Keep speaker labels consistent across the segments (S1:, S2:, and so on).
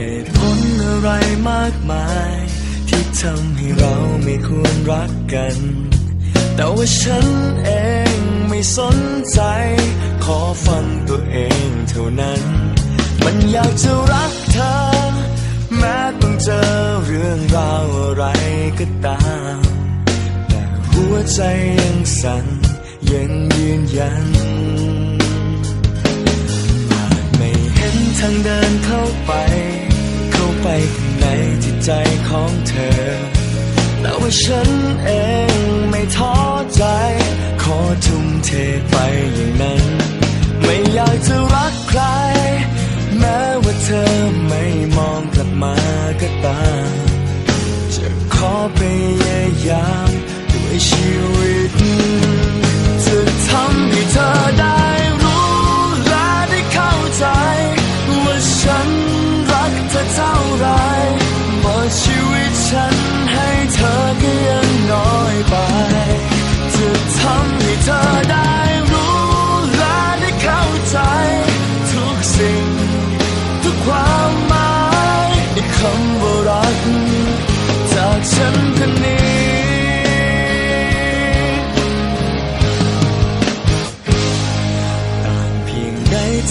S1: เหตุผลอะไรมากมาย ที่ทำให้เราไม่ควรรักกัน แต่ว่าฉันเองไม่สนใจ ขอฟังตัวเองเท่านั้น มันอยากจะรักเธอ แม้ต้องเจอเรื่องราวอะไรก็ตาม แต่หัวใจยังสั่นยังยืนยัน ใจของเธอ แต่ว่าฉันเองไม่ท้อใจ ขอทุ่มเทไปอย่างนั้น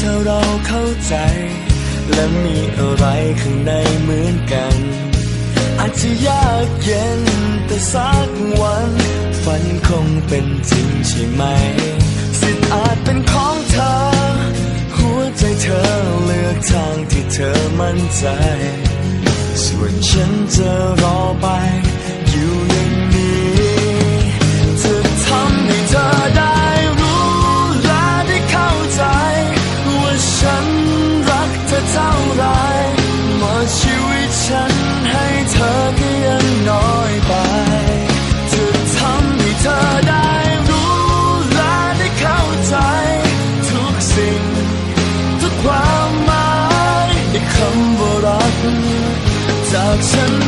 S1: ถ้าเราเข้าใจ และมีอะไรข้างในเหมือนกัน อาจจะยากเย็นแต่สักวัน ฝันคงเป็นจริงใช่ไหม สิทธิ์อาจเป็นของเธอ หัวใจเธอเลือกทางที่เธอมั่นใจ ส่วนฉันจะรอไป ร้ายมดชีวิตฉันให้เธอแค่ยังน้อยไปจะทำให้เธอได้รู้และได้เข้าใจ ทุกสิ่ง ทุกความหมายในคำว่ารักจากฉัน